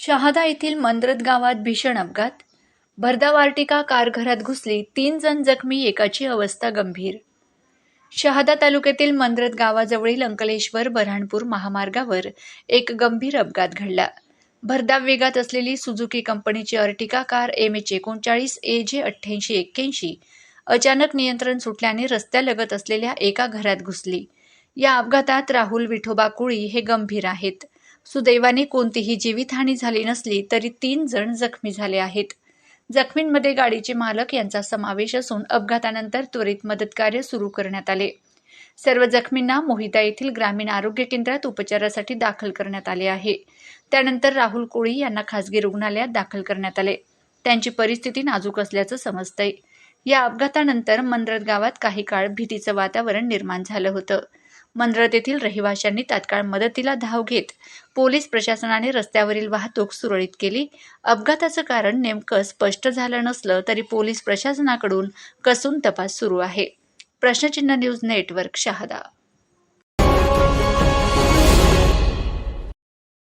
शहादा येथील मंद्रत गावात भीषण अपघात. भरधाव आर्टिका कार घरात घुसली. तीन जण जखमी एकाची अवस्था गंभीर. शहादा तालुक्यातील मंद्रत गावाजवळील अंकलेश्वर बऱ्हाणपूर महामार्गावर एक गंभीर अपघात घडला. भरधाव वेगात असलेली सुझुकी कंपनीची अर्टिका कार एम एच एकोणचाळीस ए जे अठ्ठ्याऐंशी एक्क्याऐंशी अचानक नियंत्रण सुटल्याने रस्त्यालगत असलेल्या एका घरात घुसली. या अपघातात राहुल विठोबा कुळी हे गंभीर आहेत. सुदैवाने कोणतीही जीवितहानी झाली नसली तरी तीन जण जखमी झाले आहेत. जखमींमध्ये गाडीचे मालक यांचा समावेश असून अपघातानंतर त्वरित मदतकार्य सुरू करण्यात आले. सर्व जखमींना मोहिता येथील ग्रामीण आरोग्य केंद्रात उपचारासाठी दाखल करण्यात आले आहे. त्यानंतर राहुल कोळी यांना खासगी रुग्णालयात दाखल करण्यात आले. त्यांची परिस्थिती नाजूक असल्याचं समजतंय. या अपघातानंतर मंद्रत गावात काही काळ भीतीचं वातावरण निर्माण झालं होतं. मंद्रत येथील रहिवाशांनी तात्काळ मदतीला धाव घेत पोलीस प्रशासनाने रस्त्यावरील वाहतूक सुरळीत केली. अपघाताचं कारण नेमकं स्पष्ट झालं नसलं तरी पोलीस प्रशासनाकडून कसून तपास सुरू आहे. प्रश्नचिन्ह न्यूज नेटवर्क शहादा